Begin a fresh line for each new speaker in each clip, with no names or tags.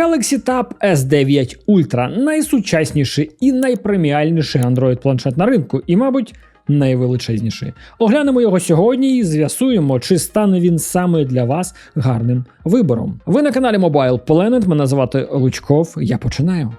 Galaxy Tab S9 Ultra найсучасніший і найпреміальніший Android-планшет на ринку, і, мабуть, найвеличезніший. Оглянемо його сьогодні і з'ясуємо, чи стане він саме для вас гарним вибором. Ви на каналі Mobile Planet, мене звати Лучков. Я починаю.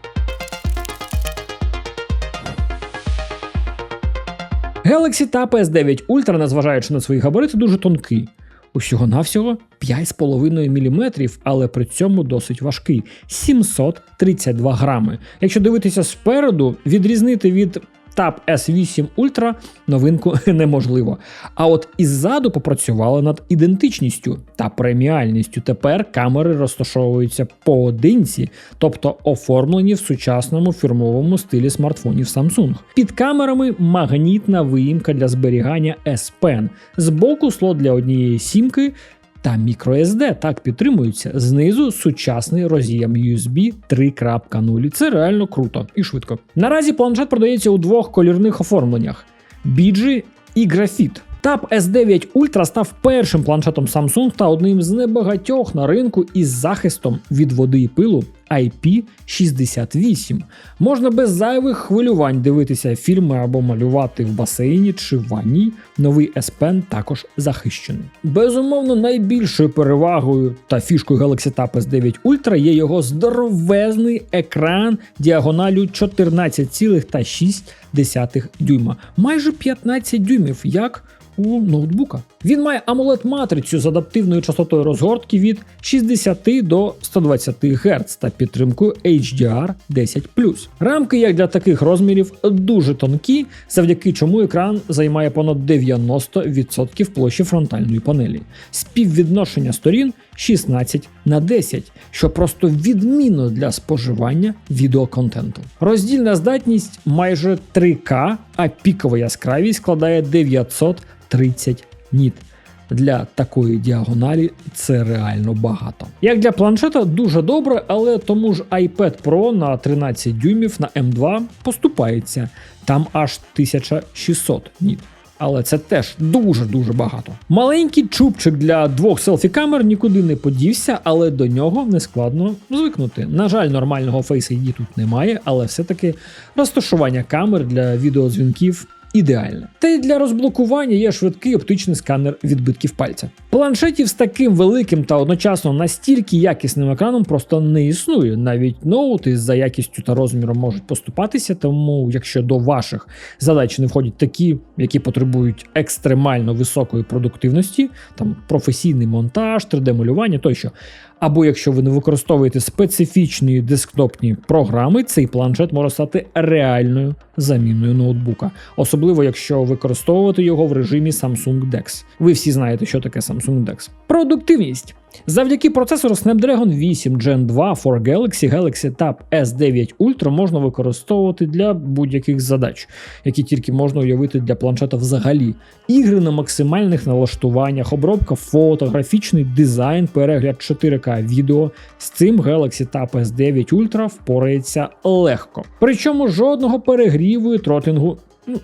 Galaxy Tab S9 Ultra, незважаючи на свої габарити, дуже тонкий. Усього-навсього 5,5 мм, але при цьому досить важкий 732 грами. Якщо дивитися спереду, відрізнити від Tab S8 Ultra новинку неможливо. А от іззаду попрацювали над ідентичністю та преміальністю. Тепер камери розташовуються поодинці, тобто оформлені в сучасному фірмовому стилі смартфонів Samsung. Під камерами магнітна виїмка для зберігання S Pen. Збоку слот для однієї сімки та microSD так підтримуються. Знизу сучасний роз'єм USB 3.0. Це реально круто і швидко. Наразі планшет продається у двох колірних оформленнях: біджі і графіт. Tab S9 Ultra став першим планшетом Samsung та одним з небагатьох на ринку із захистом від води і пилу IP68. Можна без зайвих хвилювань дивитися фільми або малювати в басейні чи в ванні. Новий S Pen також захищений. Безумовно, найбільшою перевагою та фішкою Galaxy Tab S9 Ultra є його здоровезний екран діагоналю 14,6 дюйма, майже 15 дюймів. як у ноутбука. Він має amoled матрицю з адаптивною частотою розгортки від 60 до 120 Гц та підтримкою HDR 10 Рамки, як для таких розмірів, дуже тонкі, завдяки чому екран займає понад 90% площі фронтальної панелі. Співвідношення сторін 16 на 10, що просто відмінно для споживання відеоконтенту. Роздільна здатність майже 3К, а пікова яскравість складає 930 ніт. Для такої діагоналі це реально багато. Як для планшета, дуже добре, але тому ж iPad Pro на 13 дюймів на M2 поступається. Там аж 1600 ніт але це теж дуже-дуже багато. Маленький чубчик для двох селфі-камер нікуди не подівся, але до нього не складно звикнути. На жаль, нормального Face ID тут немає, але все-таки розташування камер для відеодзвінків ідеальне. Та й для розблокування є швидкий оптичний сканер відбитків пальця. Планшетів з таким великим та одночасно настільки якісним екраном просто не існує. Навіть ноути за якістю та розміром можуть поступатися, тому якщо до ваших задач не входять такі, які потребують екстремально високої продуктивності, там професійний монтаж, 3D-малювання тощо. Або якщо ви не використовуєте специфічні десктопні програми, цей планшет може стати реальною заміною ноутбука, особливо якщо використовувати його в режимі Samsung DeX. Ви всі знаєте, що таке Samsung DeX. Продуктивність. Завдяки процесору Snapdragon 8 Gen 2 for Galaxy Galaxy Tab S9 Ultra можна використовувати для будь-яких задач, які тільки можна уявити для планшета взагалі. Ігри на максимальних налаштуваннях, обробка фото, графічний дизайн, перегляд 4К відео. З цим Galaxy Tab S9 Ultra впорається легко. Причому жодного перегріву і тротлінгу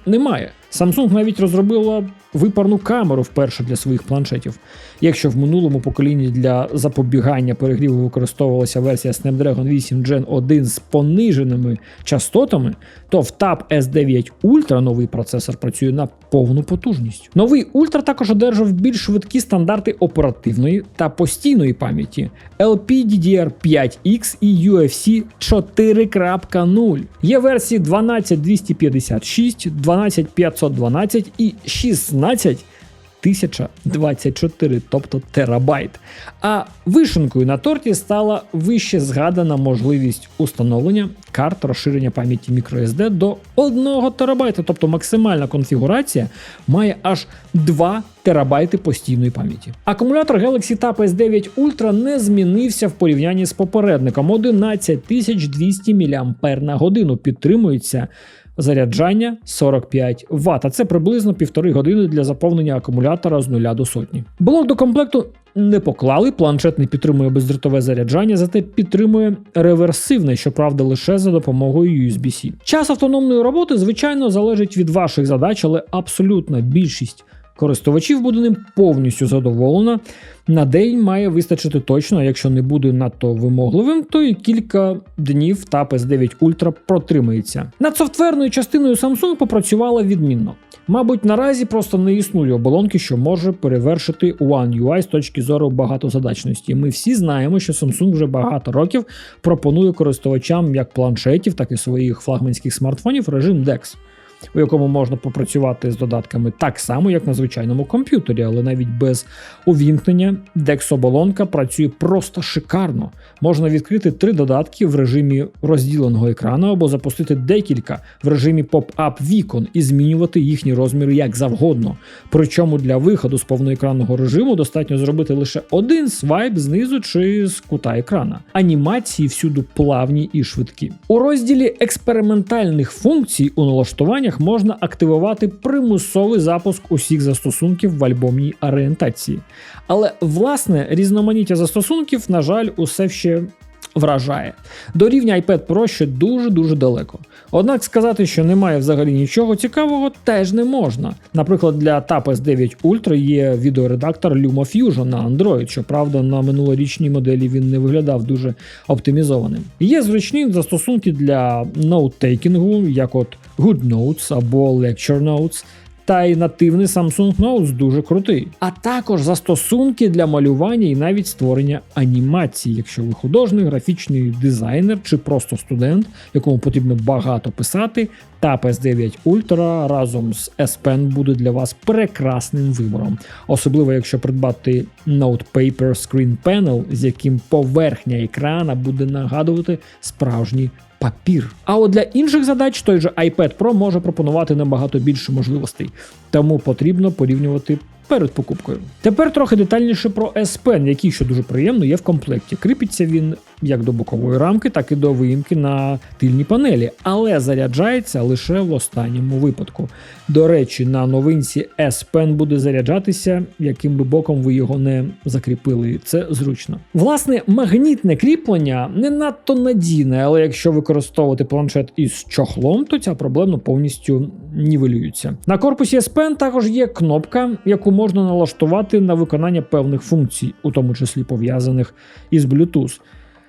немає. Samsung навіть розробила випарну камеру вперше для своїх планшетів. Якщо в минулому поколінні для запобігання перегріву використовувалася версія Snapdragon 8 Gen 1 з пониженими частотами, то в Tab S9 Ultra новий процесор працює на повну потужність. Новий Ultra також одержав більш швидкі стандарти оперативної та постійної пам'яті LPDDR5X і UFC 4.0. Є версії 12256, 12512 і 16 1024, тобто терабайт. А вишенкою на торті стала вище згадана можливість установлення карт розширення пам'яті microSD до 1 терабайта, тобто максимальна конфігурація має аж 2 терабайти постійної пам'яті. Акумулятор Galaxy Tab S9 Ultra не змінився в порівнянні з попередником 11200 мАч на годину підтримується заряджання 45 Вт. А це приблизно півтори години для заповнення акумулятора з нуля до сотні. Блок до комплекту не поклали, планшет не підтримує бездротове заряджання, зате підтримує реверсивне, щоправда, лише за допомогою USB-C. Час автономної роботи, звичайно, залежить від ваших задач, але абсолютна більшість Користувачів буде ним повністю задоволено. На день має вистачити точно, якщо не буде надто вимогливим, то і кілька днів Tab S9 Ultra протримається. Над софтверною частиною Samsung попрацювала відмінно. Мабуть, наразі просто не існує оболонки, що може перевершити One UI з точки зору багатозадачності. Ми всі знаємо, що Samsung вже багато років пропонує користувачам як планшетів, так і своїх флагманських смартфонів режим DeX у якому можна попрацювати з додатками так само, як на звичайному комп'ютері, але навіть без увімкнення Dex-оболонка працює просто шикарно. Можна відкрити три додатки в режимі розділеного екрану або запустити декілька в режимі поп-ап вікон і змінювати їхні розміри як завгодно. Причому для виходу з повноекранного режиму достатньо зробити лише один свайп знизу чи з кута екрана. Анімації всюди плавні і швидкі. У розділі експериментальних функцій у налаштуванні налаштуваннях можна активувати примусовий запуск усіх застосунків в альбомній орієнтації. Але власне різноманіття застосунків, на жаль, усе ще вражає. До рівня iPad Pro ще дуже-дуже далеко. Однак сказати, що немає взагалі нічого цікавого, теж не можна. Наприклад, для Tab S9 Ultra є відеоредактор LumaFusion на Android, щоправда, на минулорічній моделі він не виглядав дуже оптимізованим. Є зручні застосунки для ноут-тейкінгу, як от GoodNotes або Lecture Notes, та й нативний Samsung Notes дуже крутий. А також застосунки для малювання і навіть створення анімацій, якщо ви художник, графічний дизайнер чи просто студент, якому потрібно багато писати. Tab S9 Ultra разом з S Pen буде для вас прекрасним вибором, особливо якщо придбати Note Paper Screen Panel, з яким поверхня екрана буде нагадувати справжній папір. А от для інших задач той же iPad Pro може пропонувати набагато більше можливостей, тому потрібно порівнювати перед покупкою. Тепер трохи детальніше про S Pen, який, що дуже приємно, є в комплекті. Кріпиться він як до бокової рамки, так і до виїмки на тильній панелі, але заряджається лише в останньому випадку. До речі, на новинці S Pen буде заряджатися, яким би боком ви його не закріпили. Це зручно. Власне, магнітне кріплення не надто надійне, але якщо використовувати планшет із чохлом, то ця проблема повністю нівелюється. На корпусі S Pen також є кнопка, яку можна налаштувати на виконання певних функцій, у тому числі пов'язаних із Bluetooth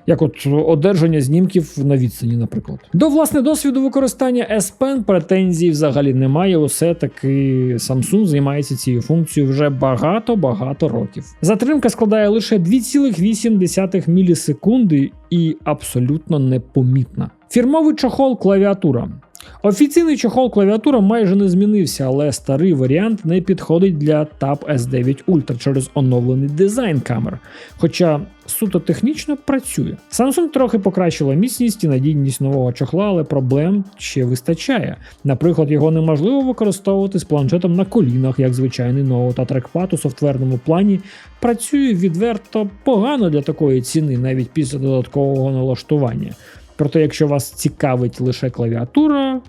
як от одержання знімків на відстані, наприклад. До власне досвіду використання S Pen претензій взагалі немає. Усе таки Samsung займається цією функцією вже багато-багато років. Затримка складає лише 2,8 мілісекунди і абсолютно непомітна. Фірмовий чохол клавіатура. Офіційний чохол клавіатура майже не змінився, але старий варіант не підходить для Tab S9 Ultra через оновлений дизайн камер. Хоча суто технічно працює. Samsung трохи покращила міцність і надійність нового чохла, але проблем ще вистачає. Наприклад, його неможливо використовувати з планшетом на колінах, як звичайний ноут, а трекпад у софтверному плані працює відверто погано для такої ціни, навіть після додаткового налаштування. Проте, якщо вас цікавить лише клавіатура,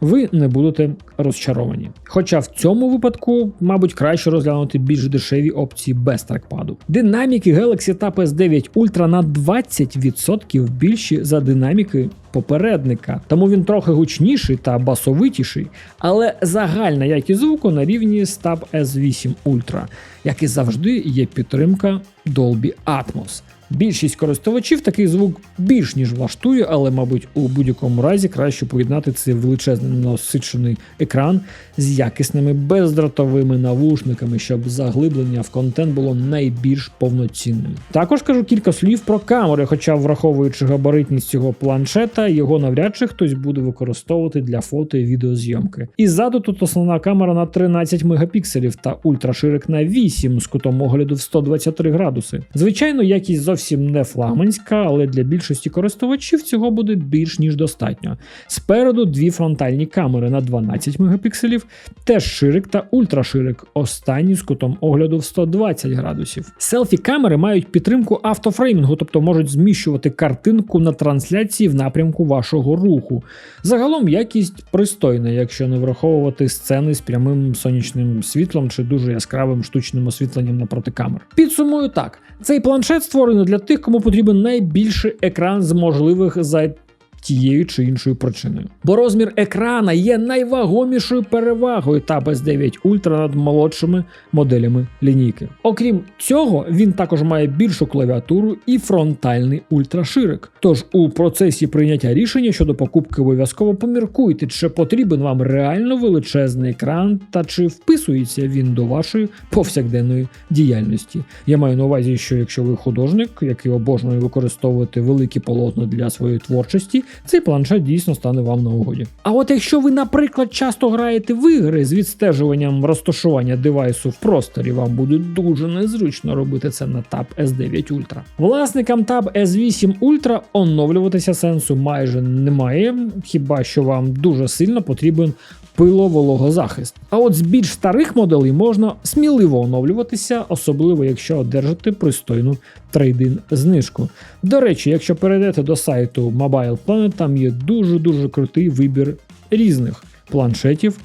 ви не будете розчаровані. Хоча в цьому випадку, мабуть, краще розглянути більш дешеві опції без трекпаду. Динаміки Galaxy Tab S9 Ultra на 20% більші за динаміки попередника, тому він трохи гучніший та басовитіший, але загальна якість звуку на рівні з Tab S8 Ultra, як і завжди, є підтримка Dolby Atmos. Більшість користувачів такий звук більш ніж влаштує, але, мабуть, у будь-якому разі краще поєднати цей величезний насичений екран з якісними бездротовими навушниками, щоб заглиблення в контент було найбільш повноцінним. Також кажу кілька слів про камери, хоча, враховуючи габаритність цього планшета, його навряд чи хтось буде використовувати для фото і відеозйомки. І ззаду тут основна камера на 13 мегапікселів та ультраширик на 8 з кутом огляду в 123 градуси. Звичайно, якість зовсім не флагманська, але для більшості користувачів цього буде більш ніж достатньо. Спереду дві фронтальні камери на 12 мегапікселів, теж ширик та ультраширик, останні з кутом огляду в 120 градусів. Селфі камери мають підтримку автофреймінгу, тобто можуть зміщувати картинку на трансляції в напрямку вашого руху. Загалом якість пристойна, якщо не враховувати сцени з прямим сонячним світлом чи дуже яскравим штучним освітленням напроти камер. Підсумую так: цей планшет створений для тих, кому потрібен найбільший екран з можливих за тією чи іншою причиною. Бо розмір екрана є найвагомішою перевагою Tab S9 Ultra над молодшими моделями лінійки. Окрім цього, він також має більшу клавіатуру і фронтальний ультраширик. Тож у процесі прийняття рішення щодо покупки обов'язково поміркуйте, чи потрібен вам реально величезний екран та чи вписується він до вашої повсякденної діяльності. Я маю на увазі, що якщо ви художник, який обожнює використовувати великі полотна для своєї творчості, цей планшет дійсно стане вам на угоді. А от якщо ви, наприклад, часто граєте в ігри з відстежуванням розташування девайсу в просторі, вам буде дуже незручно робити це на Tab S9 Ultra. Власникам Tab S8 Ultra оновлюватися сенсу майже немає, хіба що вам дуже сильно потрібен пиловологозахист. А от з більш старих моделей можна сміливо оновлюватися, особливо якщо одержите пристойну трейдин знижку. До речі, якщо перейдете до сайту Mobile Planet, там є дуже-дуже крутий вибір різних планшетів.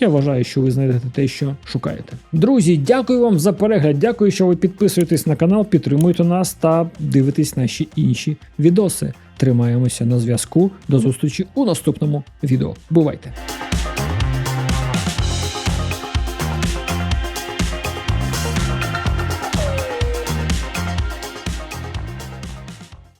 Я вважаю, що ви знайдете те, що шукаєте. Друзі, дякую вам за перегляд. Дякую, що ви підписуєтесь на канал, підтримуєте нас та дивитесь наші інші відоси. Тримаємося на зв'язку. До зустрічі у наступному відео. Бувайте!